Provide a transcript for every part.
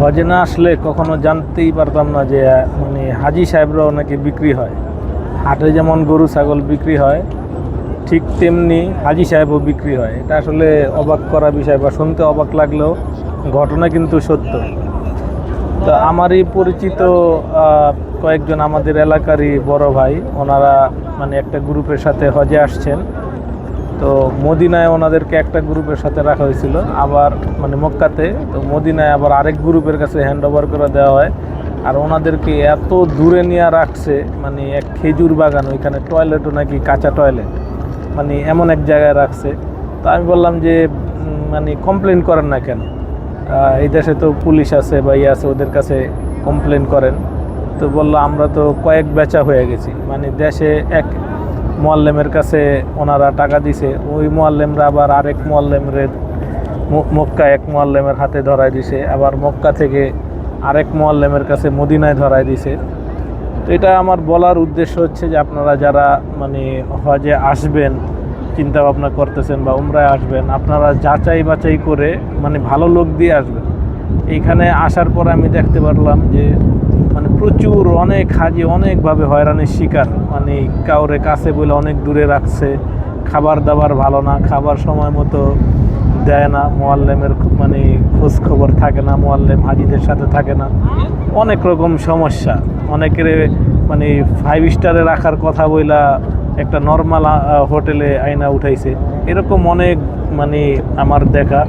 হজে না আসলে কখনো জানতেই পারতাম না যে মানে হাজি সাহেবরাও নাকি বিক্রি হয়। হাটে যেমন গরু, ছাগল বিক্রি হয়, ঠিক তেমনি হাজি সাহেবও বিক্রি হয়। এটা আসলে অবাক করা বিষয় বা শুনতে অবাক লাগলেও ঘটনা কিন্তু সত্য। তো আমারই পরিচিত কয়েকজন আমাদের এলাকারই বড় ভাই, ওনারা মানে একটা গ্রুপের সাথে হজে আসছেন। তো মদিনায় ওনাদেরকে একটা গ্রুপের সাথে রাখা হয়েছিল। আবার মানে মক্কাতে, তো মদিনায় আবার আরেক গ্রুপের কাছে হ্যান্ড ওভার করে দেওয়া হয়। আর ওনাদেরকে এত দূরে নিয়ে রাখছে মানে এক খেজুর বাগান, ওইখানে টয়লেটও নাকি কাঁচা টয়লেট মানে এমন এক জায়গায় রাখছে। তো আমি বললাম যে মানে কমপ্লেন করেন না কেন? এই দেশে তো পুলিশ আছে বা ইয়ে আছে, ওদের কাছে কমপ্লেন করেন। তো বলল, আমরা তো কয়েক বেচা হয়ে গেছি। মানে দেশে এক মোয়াল্লেমের কাছে ওনারা টাকা দিছে। ওই মোয়াল্লেমরা আবার আরেক মোয়াল্লেমের মক্কা এক মোয়াল্লেমের হাতে ধরায় দিছে। আবার মক্কা থেকে আরেক মোয়াল্লেমের কাছে মদিনায় ধরায় দিছে। তো এটা আমার বলার উদ্দেশ্য হচ্ছে যে আপনারা যারা মানে হজে আসবেন চিন্তা ভাবনা করতেছেন বা উমরায় আসবেন, আপনারা যাচাই বাছাই করে মানে ভালো লোক দিয়ে আসবেন। এইখানে আসার পর আমি দেখতে পারলাম যে মানে প্রচুর, অনেক হাজি অনেকভাবে হয়রানির শিকার। মানে কাউরে কাছে বলে অনেক দূরে রাখছে। খাবার দাবার ভালো না, খাবার সময় মতো দেয় না, মোয়াল্লেমের মানে খোঁজ খবর থাকে না, মোয়াল্লেম হাজিদের সাথে থাকে না। অনেক রকম সমস্যা। অনেকের মানে ফাইভ স্টারে রাখার কথা বইলা একটা নর্মাল হোটেলে আয়না উঠাইছে। এরকম অনেক মানে আমার দেখা।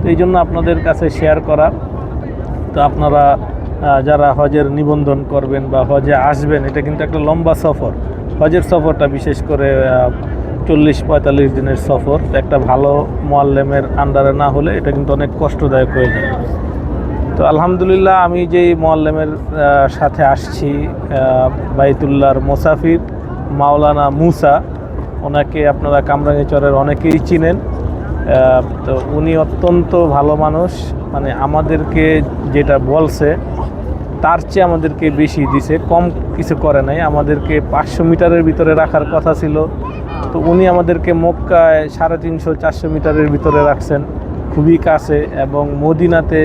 তো এই জন্য আপনাদের কাছে শেয়ার করা। তো আপনারা যারা হজের নিবন্ধন করবেন বা হজে আসবেন, এটা কিন্তু একটা লম্বা সফর। হজের সফরটা বিশেষ করে চল্লিশ, পঁয়তাল্লিশ দিনের সফর। একটা ভালো মোয়াল্লেমের আন্ডারে না হলে এটা কিন্তু অনেক কষ্টদায়ক হয়ে যায়। তো আলহামদুলিল্লাহ, আমি যেই মোয়াল্লেমের সাথে আসছি বাইতুল্লাহর মোসাফির মাওলানা মুসা, ওনাকে আপনারা কামরাঙ্গিচরের অনেকেই চিনেন। তো উনি অত্যন্ত ভালো মানুষ। মানে আমাদেরকে যেটা বলছে তার চেয়ে আমাদেরকে বেশি দিছে। কম কিছু করে নাই। আমাদেরকে পাঁচশো মিটারের ভিতরে রাখার কথা ছিল। তো উনি আমাদেরকে মক্কায় সাড়ে তিনশো, চারশো মিটারের ভিতরে রাখছেন। খুবই কাছে এবং মদিনাতে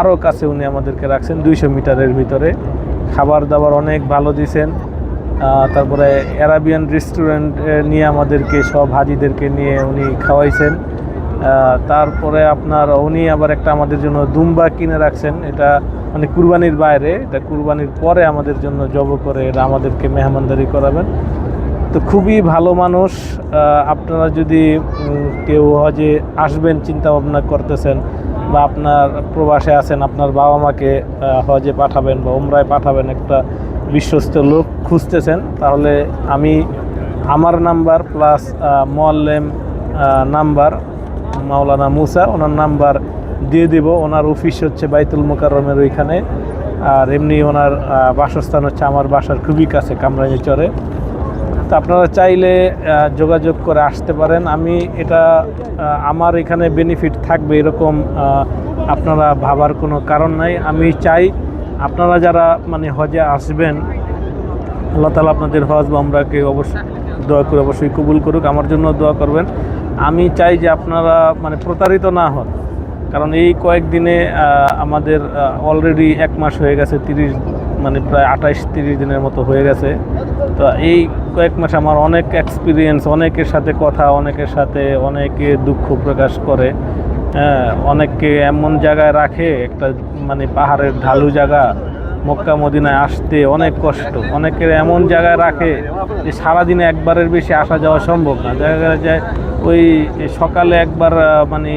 আরও কাছে উনি আমাদেরকে রাখছেন দুইশো মিটারের ভিতরে। খাবার দাবার অনেক ভালো দিছেন। তারপরে অ্যারাবিয়ান রেস্টুরেন্ট নিয়ে আমাদেরকে সব হাজিদেরকে নিয়ে উনি খাওয়াইছেন। তারপরে আপনার উনি আবার একটা আমাদের জন্য দুম্বা কিনে রাখছেন। এটা মানে কুরবানির বাইরে, এটা কুরবানির পরে আমাদের জন্য জব করে এটা আমাদেরকে মেহমানদারি করাবেন। তো খুবই ভালো মানুষ আপনারা যদি কেউ হজে আসবেন চিন্তা ভাবনা করতেছেন বা আপনার প্রবাসে আছেন, আপনার বাবা মাকে হজে পাঠাবেন বা উমরায় পাঠাবেন একটা বিশ্বস্ত লোক খুঁজতেছেন, তাহলে আমি আমার নাম্বার প্লাস মোয়াল্লেম নাম্বার, মাওলানা মুসা, ওনার নাম্বার দিয়ে দেব। ওনার অফিস হচ্ছে বাইতুল মোকাররমের ওইখানে। আর এমনি ওনার বাসস্থান হচ্ছে আমার বাসার খুবই কাছে কামরাঙ্গি চরে। তো আপনারা চাইলে যোগাযোগ করে আসতে পারেন। আমি এটা আমার এখানে বেনিফিট থাকবে এরকম আপনারা ভাবার কোনো কারণ নাই। আমি চাই আপনারা যারা মানে হজে আসবেন, আল্লাহ তালা আপনাদের হজ বা আমরাকে অবশ্যই দোয়া করে অবশ্যই কবুল করুক, আমার জন্য দোয়া করবেন। আমি চাই যে আপনারা মানে প্রতারিত না হন। কারণ এই কয়েকদিনে আমাদের অলরেডি এক মাস হয়ে গেছে, তিরিশ মানে প্রায় আঠাইশ, তিরিশ দিনের মতো হয়ে গেছে। তো এই কয়েক মাস আমার অনেক এক্সপিরিয়েন্স অনেকের সাথে কথা, অনেকের সাথে অনেকে দুঃখ প্রকাশ করে হ্যাঁ অনেককে এমন জায়গায় রাখে, একটা মানে পাহাড়ের ঢালু জায়গা, মক্কা, মদিনায় আসতে অনেক কষ্ট। অনেকের এমন জায়গায় রাখে যে সারাদিনে একবারের বেশি আসা যাওয়া সম্ভব না। দেখা যায় ওই সকালে একবার মানে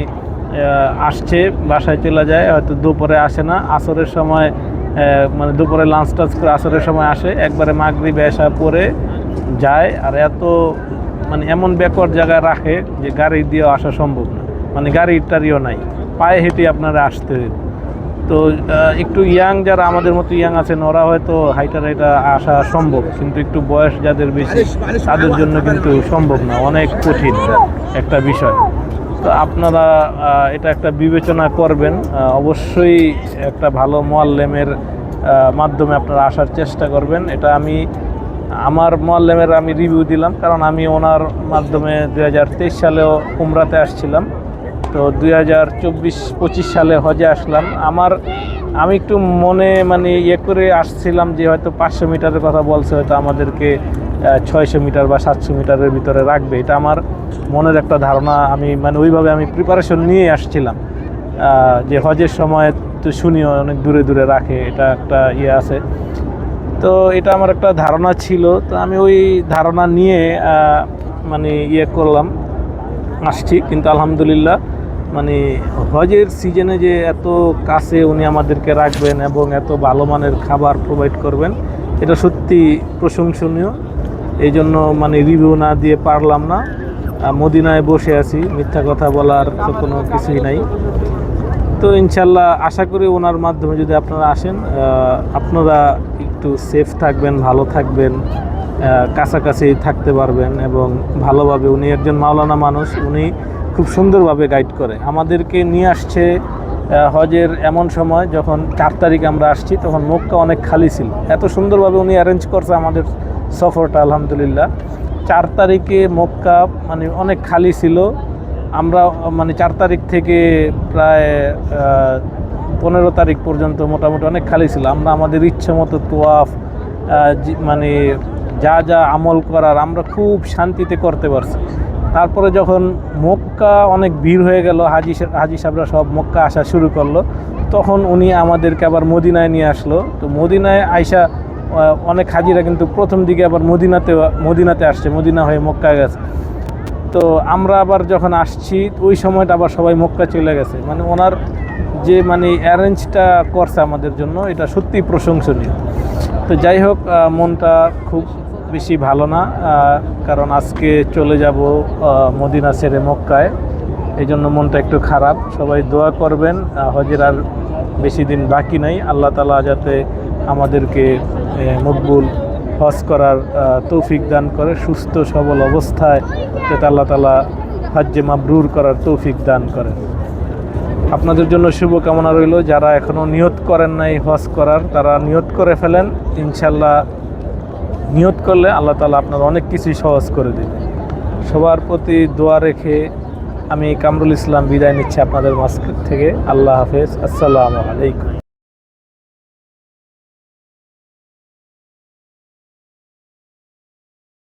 আসছে, বাসায় চলে যায়, হয়তো দুপুরে আসে না। আসরের সময় মানে দুপুরে লাঞ্চ টাঞ্চ করে আসরের সময় আসে। একবারে মাগরিব এসা পরে যায়। আর এত মানে এমন ব্যাকওয়ার্ড জায়গায় রাখে যে গাড়ি দিয়েও আসা সম্ভব না। মানে গাড়ি টাড়িও নাই। পায়ে হেঁটে আপনারা আসতে তো একটু ইয়াং যারা আমাদের মতো ইয়াং আছেন, ওরা হয়তো হাইটা হাইটা আসা সম্ভব। কিন্তু একটু বয়স যাদের বেশি, তাদের জন্য কিন্তু সম্ভব না। অনেক কঠিন একটা বিষয়। তো আপনারা এটা একটা বিবেচনা করবেন। অবশ্যই একটা ভালো মোয়াল্লেমের মাধ্যমে আপনারা আসার চেষ্টা করবেন। এটা আমি, আমার মোয়াল্লেমের আমি রিভিউ দিলাম, কারণ আমি ওনার মাধ্যমে দু হাজার তেইশ সালেও উমরাতে আসছিলাম। তো দুই হাজার চব্বিশ, পঁচিশ সালে হজে আসলাম। আমার, আমি একটু মনে মানে ইয়ে করে আসছিলাম যে হয়তো পাঁচশো মিটারের কথা বলছে, হয়তো আমাদেরকে ছয়শো মিটার বা সাতশো মিটারের ভিতরে রাখবে, এটা আমার মনের একটা ধারণা। আমি মানে ওইভাবে আমি প্রিপারেশন নিয়ে আসছিলাম। যে হজের সময় তো শুনিও অনেক দূরে দূরে রাখে, এটা একটা ইয়ে আছে। তো এটা আমার একটা ধারণা ছিল, তো আমি ওই ধারণা নিয়ে মানে ইয়ে করলাম, আসছি। কিন্তু আলহামদুলিল্লাহ মানে হজের সিজনে যে এত কাছে উনি আমাদেরকে রাখবেন এবং এত ভালো মানের খাবার প্রোভাইড করবেন, এটা সত্যি প্রশংসনীয়। এই জন্য মানে রিভিউ না দিয়ে পারলাম না। মদিনায় বসে আছি, মিথ্যা কথা বলার তো কোনো কিছুই নাই। তো ইনশাল্লাহ আশা করি ওনার মাধ্যমে যদি আপনারা আসেন আপনারা একটু সেফ থাকবেন, ভালো থাকবেন কাছাকাছি থাকতে পারবেন এবং ভালোভাবে উনি একজন মাওলানা মানুষ, উনি খুব সুন্দরভাবে গাইড করে। আমাদেরকে নিয়ে আসছে হজের এমন সময় যখন চার তারিখ আমরা আসছি, তখন মক্কা অনেক খালি ছিল। এত সুন্দরভাবে উনি অ্যারেঞ্জ করছে আমাদের সফরটা আলহামদুলিল্লাহ। চার তারিখে মক্কা মানে অনেক খালি ছিল। আমরা মানে চার তারিখ থেকে প্রায় পনেরো তারিখ পর্যন্ত মোটামুটি অনেক খালি ছিল। আমরা আমাদের ইচ্ছে মতো তোয়াফ মানে যা যা আমল করার আমরা খুব শান্তিতে করতে পারছি। তারপরে যখন মক্কা অনেক ভিড় হয়ে গেল, হাজি হাজি সাহেবরা সব মক্কা আসা শুরু করল। তখন উনি আমাদেরকে আবার মদিনায় নিয়ে আসলো। তো মদিনায় আইসা অনেক হাজিরা কিন্তু প্রথম দিকে আবার মদিনাতে মদিনাতে আসছে, মদিনা হয়ে মক্কা গেছে। তো আমরা আবার যখন আসছি, ওই সময়টা আবার সবাই মক্কা চলে গেছে। মানে ওনার যে মানে অ্যারেঞ্জটা করছে আমাদের জন্য, এটা সত্যিই প্রশংসনীয়। তো যাই হোক মনটা খুব বেশি ভালো না কারণ আজকে চলে যাব মদিনা ছেড়ে মক্কায়। এই জন্য মনটা একটু খারাপ। সবাই দোয়া করবেন হজের আর বেশি দিন বাকি নাই। আল্লাহ তালা যাতে আমাদেরকে মকবুল হজ করার তৌফিক দান করে, সুস্থ, সবল অবস্থায় যাতে আল্লাহ তালা হজ্জে মাবরুর করার তৌফিক দান করে। আপনাদের জন্য শুভকামনা রইল, যারা এখনও নিয়ত করেন নাই হজ করার, তারা নিয়ত করে ফেলেন। ইনশাল্লাহ নিয়ত করলে আল্লাহ তালা আপনার অনেক কিছুই সহজ করে দেবে। সবার প্রতি দোয়া রেখে আমি কামরুল ইসলাম বিদায় নিচ্ছি আপনাদের মাঝ থেকে। আল্লাহ হাফেজ। আসসালামু আলাইকুম।